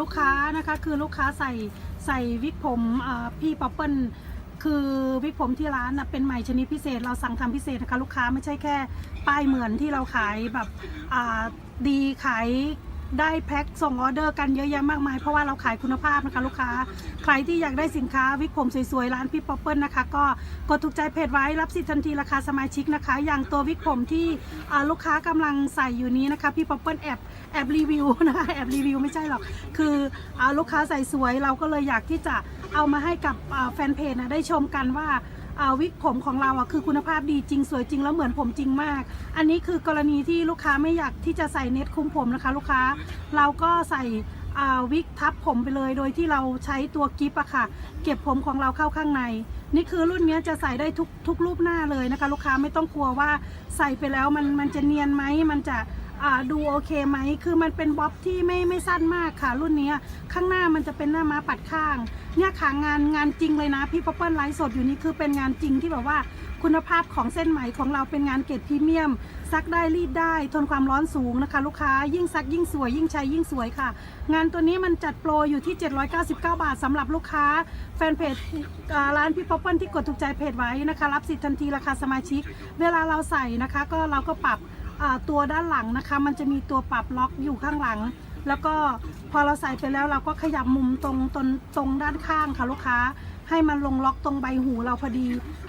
ลูกค้านะคะคือลูกค้าใส่ใส่วิกผมพี่ป๊อปเปิลคือวิกผมที่ร้านนะเป็นใหม่ชนิดพิเศษเราสั่งทำพิเศษนะคะลูกค้าไม่ใช่แค่ ป้ายเหมือนที่เราขายแบบดีขาย ได้แพ็คส่งออเดอร์กันเยอะแยะมากมาย เพราะว่าเราขายคุณภาพนะคะลูกค้า ใครที่อยากได้สินค้าวิกผมสวยๆ ร้านพี่ป๊อปเปิลนะคะ ก็กดถูกใจเพจไว้รับสิทธิ์ทันทีราคาสมาชิกนะคะ อย่างตัววิกผมที่ลูกค้ากำลังใส่อยู่นี้นะคะ พี่ป๊อปเปิลแอบแอบรีวิวนะคะแอบรีวิวไม่ใช่หรอก คืออลูกค้าใส่สวยเราก็เลยอยากที่จะเอามาให้กับแฟนเพจนะได้ชมกันว่า วิกผมของเราอะคือคุณภาพดีจริงสวยจริงแล้วเหมือนผมจริงมาก อันนี้คือกรณีที่ลูกค้าไม่อยากที่จะใส่เน็ตคุมผมนะคะ ลูกค้าเราก็ใส่วิกทับผมไปเลยโดยที่เราใช้ตัวกิฟอะค่ะ เก็บผมของเราเข้าข้างใน นี่คือรุ่นนี้จะใส่ได้ทุกทุกรูปหน้าเลยนะคะ ลูกค้าไม่ต้องกลัวว่าใส่ไปแล้วมันมันจะเนียนไหมมันจะ ดูโอเคไหม คือมันเป็นบ๊อบที่ไม่ไม่สั้นมากค่ะ รุ่นนี้ข้างหน้ามันจะเป็นหน้าม้าปัดข้าง เนี่ยค่ะงานงานจริงเลยนะพี่ป๊อปเปิลไลฟ์สดอยู่นี่คือเป็นงานจริงที่แบบว่าคุณภาพของเส้นไหมของเราเป็นงานเกรดพรีเมียม ซักได้รีดได้ ทนความร้อนสูงนะคะ ลูกค้ายิ่งซักยิ่งสวยยิ่งใช้ยิ่งสวยค่ะ งานตัวนี้มันจัดโปรอยู่ที่ 799 บาทสำหรับลูกค้า แฟนเพจร้านพี่ป๊อปเปิลที่กดถูกใจเพจไว้นะคะ รับสิทธิ์ทันทีราคาสมาชิก เวลาเราใส่นะคะ ก็เราก็ปรับ ตัวด้านหลังนะคะ มันจะมีตัวปรับล็อกอยู่ข้างหลัง แล้วก็พอเราใส่ไปแล้วเราก็ขยับมุมตรงตรงตรงด้านข้างค่ะลูกค้า ให้มันลงล็อกตรงใบหูเราพอดี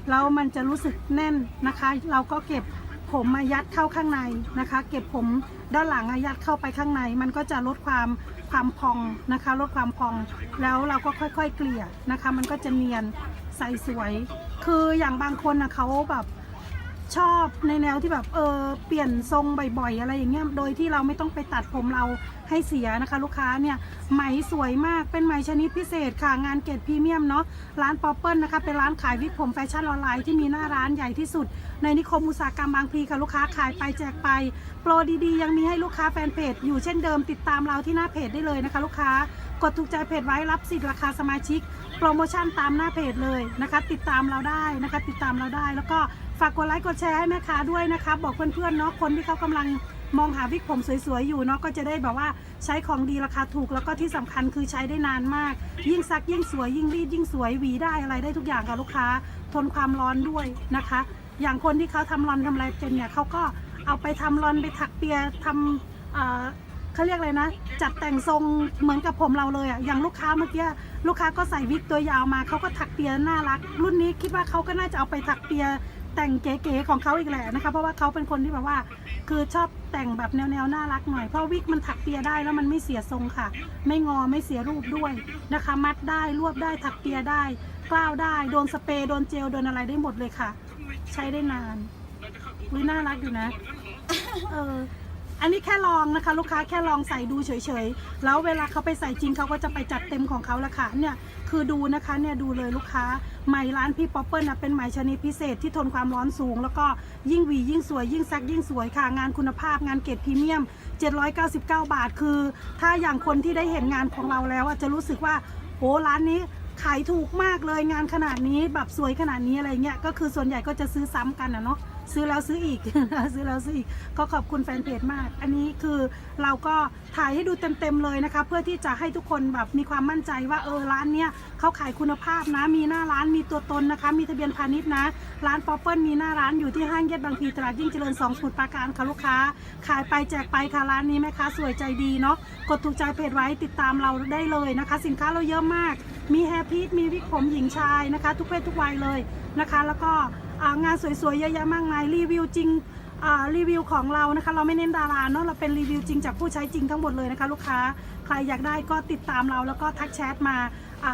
แล้วมันจะรู้สึกแน่นนะคะ เราก็เก็บผมมายัดเข้าข้างในนะคะ เก็บผมด้านหลังอะยัดเข้าไปข้างใน มันก็จะลดความความพองนะคะ ลดความพอง แล้วเราก็ค่อยๆเกลี่ยนะคะ มันก็จะเนียนใสสวย คืออย่างบางคนนะเขาแบบ ชอบในแนวที่แบบเออเปลี่ยนทรงบ่อยๆอะไรอย่างเงี้ยโดยที่เราไม่ต้องไปตัดผมเราให้เสียนะคะ ลูกค้าเนี่ยไหมสวยมากเป็นไหมชนิดพิเศษค่ะงานเกรดพรีเมียมเนาะร้านป๊อปเปิลนะคะเป็นร้านขายวิกผมแฟชั่นออนไลน์ที่มีหน้าร้านใหญ่ที่สุด ในนิคมอุตสาหกรรมบางพลีค่ะลูกค้าขายไปแจกไป โปรดีๆ ยังมีให้ลูกค้าแฟนเพจอยู่เช่นเดิมติดตามเราที่หน้าเพจได้เลยนะคะ ลูกค้ากดถูกใจเพจไว้รับสิทธิ์ราคาสมาชิก โปรโมชั่นตามหน้าเพจเลยนะคะ ติดตามเราได้นะคะ ติดตามเราได้ แล้วก็ฝากกดไลค์กดแชร์ให้แม่ค้าด้วยนะคะ บอกเพื่อนๆเนาะคนที่เขากำลังมองหาวิกผมสวยๆอยู่เนาะก็จะได้แบบว่าใช้ของดีราคาถูกแล้วก็ที่สำคัญคือใช้ได้นานมาก ยิ่งซักยิ่งสวยยิ่งรีดยิ่งสวยหวีได้อะไรได้ทุกอย่างค่ะลูกค้า ทนความร้อนด้วยนะคะ อย่างคนที่เขาทำรอนทำอะไรเป็นเนี่ยเขาก็เอาไปทำรอนไปถักเปียทำ เขาเรียกอะไรนะ จัดแต่งทรงเหมือนกับผมเราเลยอะ่ะอย่างลูกค้าเมื่อกี้ลูกค้าก็ใส่วิกตัวยาวมาเขาก็ถักเปียน่ารัก รุ่นนี้คิดว่าเขาก็น่าจะเอาไปถักเปียแต่งเก๋ๆของเขาอีกแหละนะคะเพราะว่าเขาเป็นคนที่แบบว่า คือชอบแต่งแบบแนวๆน่ารักหน่อยเพราะวิกมันถักเปียได้แล้วมันไม่เสียทรงค่ะ ไม่งอไม่เสียรูปด้วยนะคะ มัดได้รวบได้ถักเปียได้กล้าวได้โดนสเปรย์โดนเจลโดนอะไรได้หมดเลยค่ะ ใช้ได้นานวิน่ารักอยู่นะ เออ อันนี้แค่ลองนะคะ ลูกค้าแค่ลองใส่ดูเฉยๆ แล้วเวลาเขาไปใส่จริงเขาก็จะไปจัดเต็มของเขาละค่ะเนี่ยคือดูนะคะเนี่ยดูเลยลูกค้าไหมร้านพี่ป๊อปเปิลนะเป็นไหมชนิดพิเศษที่ทนความร้อนสูง แล้วก็ยิ่งหวียิ่งสวยยิ่งซักยิ่งสวยค่ะ งานคุณภาพงานเกรดพรีเมียม 799 บาทคือ ถ้าอย่างคนที่ได้เห็นงานของเราแล้วจะรู้สึกว่าโอ้ร้านนี้ขายถูกมากเลยงานขนาดนี้แบบสวยขนาดนี้อะไรเงี้ยก็คือส่วนใหญ่ก็จะซื้อซ้ำกันนะเนาะ ซื้อแล้วซื้ออีก ซื้อแล้วซื้ออีกก็ขอบคุณแฟนเพจมาก อันนี้คือเราก็ถ่ายให้ดูเต็มๆเลยนะคะ เพื่อที่จะให้ทุกคนแบบมีความมั่นใจว่าเออร้านเนี้ยเขาขายคุณภาพนะ มีหน้าร้านมีตัวตนนะคะ มีทะเบียนพาณิชย์นะ ร้านป๊อปเปิลมีหน้าร้านอยู่ที่ห้างเย็ดบางพีตลาดยิ่งเจริญ2สมุทรปราการค่ะลูกค้า ขายไปแจกไปค่ะร้านนี้แม่ค้าสวยใจดีเนาะกดถูกใจเพจไว้ติดตามเราได้เลยนะคะ สินค้าเราเยอะมาก มีแฮร์พีทมีวิกผมหญิงชายนะคะ ทุกเพศทุกวัยเลยนะคะ แล้วก็ งานสวยๆเยอะแยะมากมายรีวิวจริงรีวิวของเรานะคะ เราไม่เน้นดาราเนาะเราเป็นรีวิวจริงจากผู้ใช้จริงทั้งหมดเลยนะคะ ลูกค้าใครอยากได้ก็ติดตามเราแล้วก็ทักแชทมา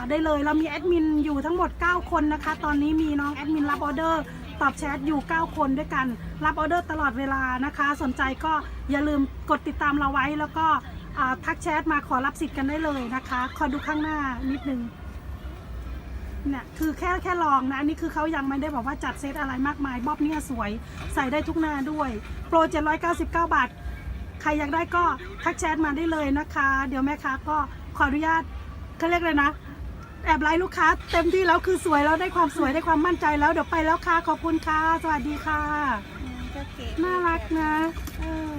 ได้เลยเรามีแอดมินอยู่ทั้งหมด 9 คนนะคะ ตอนนี้มีน้องแอดมินรับออเดอร์ตอบแชทอยู่ 9 คนด้วยกัน รับออเดอร์ตลอดเวลานะคะ สนใจก็อย่าลืมกดติดตามเราไว้แล้วก็ทักแชทมาขอรับสิทธิ์กันได้เลยนะคะ ขอดูข้างหน้านิดนึง เนี่ยคือแค่แค่ลองนะอันนี้คือเขายังไม่ได้บอกว่าจัดเซตอะไรมากมายบ๊อบเนี่ยสวยใส่ได้ทุกหน้าด้วย โปร 799 บาท ใครอยากได้ก็ทักแชทมาได้เลยนะคะ เดี๋ยวแม่ค้าก็ขออนุญาตเขาเรียกเลยนะ แอบไลน์ลูกค้าเต็มที่แล้วคือสวยแล้วได้ความสวยได้ความมั่นใจแล้วเดี๋ยวไปแล้วค่ะขอบคุณค่ะ สวัสดีค่ะ ก็เก๋น่ารักนะเออ